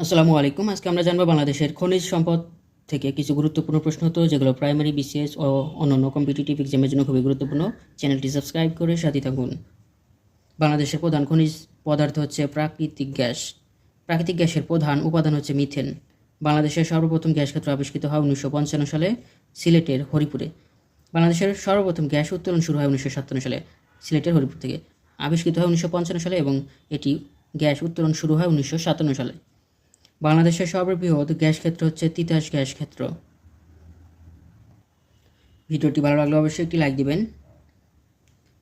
আসসালামু আলাইকুম। আজকে আমরা জানব বাংলাদেশের খনিজ সম্পদ থেকে কিছু গুরুত্বপূর্ণ প্রশ্ন হতো যেগুলো প্রাইমারি বিসিএস ও অন্যান্য কম্পিটিটিভ এক্সামের জন্য খুবই গুরুত্বপূর্ণ। চ্যানেলটি সাবস্ক্রাইব করে সাথে থাকুন। বাংলাদেশের প্রধান খনিজ পদার্থ হচ্ছে প্রাকৃতিক গ্যাস। প্রাকৃতিক গ্যাসের প্রধান উপাদান হচ্ছে মিথেন। বাংলাদেশের সর্বপ্রথম গ্যাস ক্ষেত্র আবিষ্কৃত হয় উনিশশো পঞ্চান্ন সালে সিলেটের হরিপুরে। বাংলাদেশের সর্বপ্রথম গ্যাস উত্তোলন শুরু হয় উনিশশো সাতান্ন সালে সিলেটের হরিপুর থেকে। আবিষ্কৃত হয় উনিশশো পঞ্চান্ন সালে এবং এটি গ্যাস উত্তোলন শুরু হয় উনিশশো সাতান্ন সালে। বাংলাদেশের সর্ববৃহৎ গ্যাস ক্ষেত্র হচ্ছে তিতাস গ্যাস ক্ষেত্র। ভিডিওটি ভালো লাগলে অবশ্যই একটি লাইক দিবেন।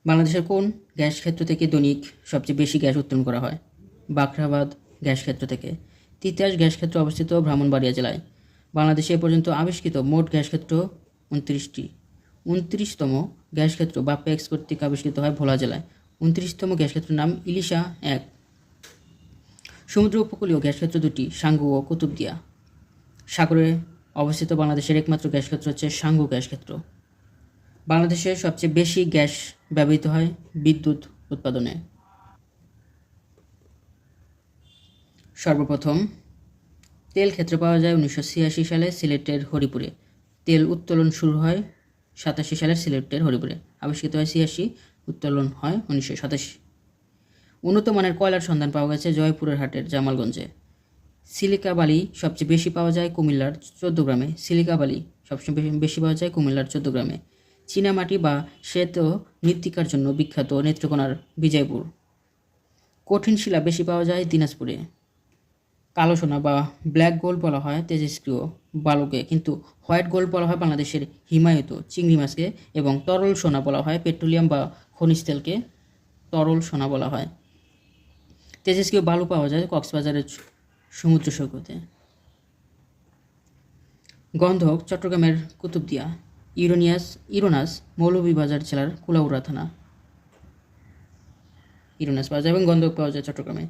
বাংলাদেশের কোন গ্যাস ক্ষেত্র থেকে দৈনিক সবচেয়ে বেশি গ্যাস উত্তোলন করা হয়? বাখরাবাদ গ্যাস ক্ষেত্র থেকে। তিতাস গ্যাস ক্ষেত্র অবস্থিত ব্রাহ্মণবাড়িয়া জেলায়। বাংলাদেশে এ পর্যন্ত আবিষ্কৃত মোট গ্যাস ক্ষেত্র উনত্রিশটি। উনত্রিশতম গ্যাস ক্ষেত্র বা পেক্স কর্তৃক আবিষ্কৃত হয় ভোলা জেলায়। উনত্রিশতম গ্যাস ক্ষেত্রের নাম ইলিশা এক। সমুদ্র উপকূলীয় গ্যাস ক্ষেত্র দুটি, সাঙ্গু ও কুতুবদিয়া। সাগরে অবস্থিত বাংলাদেশের একমাত্র গ্যাস ক্ষেত্র হচ্ছে সাঙ্গু গ্যাস ক্ষেত্র বাংলাদেশে সবচেয়ে বেশি গ্যাস ব্যবহৃত হয় বিদ্যুৎ উৎপাদনে। সর্বপ্রথম, তেল ক্ষেত্র পাওয়া যায় উনিশশো ছিয়াশি সালে সিলেটের হরিপুরে। তেল উত্তোলন শুরু হয় সাতাশি সালের সিলেটের হরিপুরে। আবিষ্কৃত হয় ছিয়াশি, উত্তোলন হয় উনিশশো সাতাশি। উন্নত মানের কয়লার সন্ধান পাওয়া গেছে জয়পুরের হাটের জামালগঞ্জে। সিলিকা বালি সবচেয়ে বেশি পাওয়া যায় কুমিল্লার চোদ্দ গ্রামে সিলিকা বালি সবচেয়ে বেশি পাওয়া যায় কুমিল্লার চোদ্দ গ্রামে চীনামাটি বা শ্বেত মৃত্তিকার জন্য বিখ্যাত নেত্রকোনার বিজয়পুর। কঠিন শিলা বেশি পাওয়া যায় দিনাজপুরে। কালো সোনা বা ব্ল্যাক গোল্ড বলা হয় তেজস্ক্রিয় বালুকে, কিন্তু হোয়াইট গোল্ড বলা হয় বাংলাদেশের হিমায়িত চিংড়ি মাছকে এবং তরল সোনা বলা হয় পেট্রোলিয়াম বা খনিজ তেলকে তরল সোনা বলা হয়। তেজস্ক্রিয় বালু পাওয়া যায় কক্সবাজারের সমুদ্র সৈকতে। গন্ধক, চট্টগ্রামের কুতুবদিয়া, ইউরোনিয়াস ইরোনাস মৌলভীবাজার জেলার কুলাউড়া থানা। ইরোনাস পাওয়া যায় এবং গন্ধক পাওয়া যায় চট্টগ্রামে।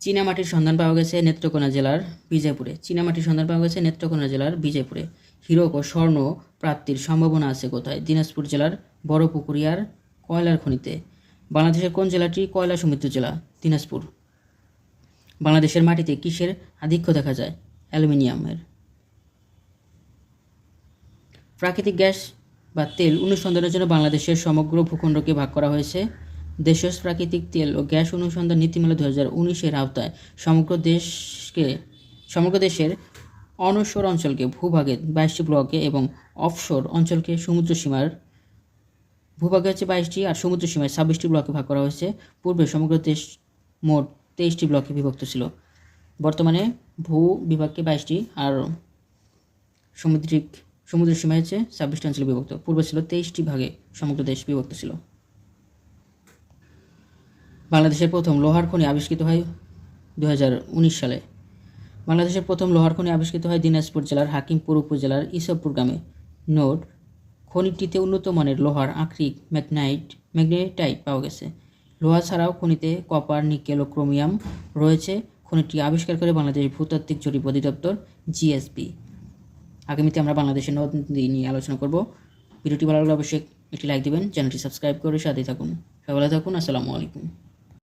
চীনামাটির সন্ধান পাওয়া গেছে নেত্রকোনা জেলার বিজয়পুরে। চীনামাটির সন্ধান পাওয়া গেছে নেত্রকোনা জেলার বিজয়পুরে। হীরক ও স্বর্ণ প্রাপ্তির সম্ভাবনা আছে কোথায়? দিনাজপুর জেলার বড় পুকুরিয়ার কয়লার খনিতে। বাংলাদেশের কোন জেলাটি কয়লা সমৃদ্ধ জেলা? দিনাজপুর। বাংলাদেশের মাটিতে কিসের আধিক্য দেখা যায়? অ্যালুমিনিয়ামের। প্রাকৃতিক গ্যাস বা তেল অনুসন্ধানের জন্য বাংলাদেশের সমগ্র ভূখণ্ডকে ভাগ করা হয়েছে। দেশজ প্রাকৃতিক তেল ও গ্যাস অনুসন্ধান নীতিমালা দু হাজার উনিশের আওতায় সমগ্র দেশকে সমগ্র দেশের অনশ্বর অঞ্চলকে ভূভাগে বাইশটি ব্লকে এবং অফশোর অঞ্চলকে সমুদ্র সীমার ভূভাগে হচ্ছে বাইশটি আর সমুদ্র সীমায় ছাব্বিশটি ব্লকে ভাগ করা হয়েছে। পূর্বে সমগ্র দেশ মোট তেইশটি ব্লকে বিভক্ত ছিল। বর্তমানে ভূ বিভাগকে বাইশটি আর সামুদ্রিক, সমুদ্র সীমায় হচ্ছে ছাব্বিশটি অঞ্চলে বিভক্ত। পূর্বে ছিল তেইশটি ভাগে সমগ্র দেশ বিভক্ত ছিল। বাংলাদেশের প্রথম লোহার খনি আবিষ্কৃত হয় দু হাজার উনিশ সালে। বাংলাদেশের প্রথম লোহার খনি আবিষ্কৃত হয় দিনাজপুর জেলার হাকিমপুর উপজেলার ইসবপুর গ্রামে। নোট খনিটিতে উন্নত মানের লোহার আক্রিক ম্যাগনাইট, ম্যাগনেটাইট পাওয়া গেছে। লোহা ছাড়াও খনিতে কপার, নিকেল ও ক্রোমিয়াম রয়েছে। খনিটি আবিষ্কার করে বাংলাদেশ ভূতাত্ত্বিক জরিপ অধিদপ্তর জিএসবি আগামীতে আমরা বাংলাদেশের নদী নিয়ে আলোচনা করব। ভিডিওটি ভালো লাগলে অবশ্যই একটি লাইক দিবেন, চ্যানেলটি সাবস্ক্রাইব করে সাথে থাকুন। সবাই থাকুন, আসসালামু আলাইকুম।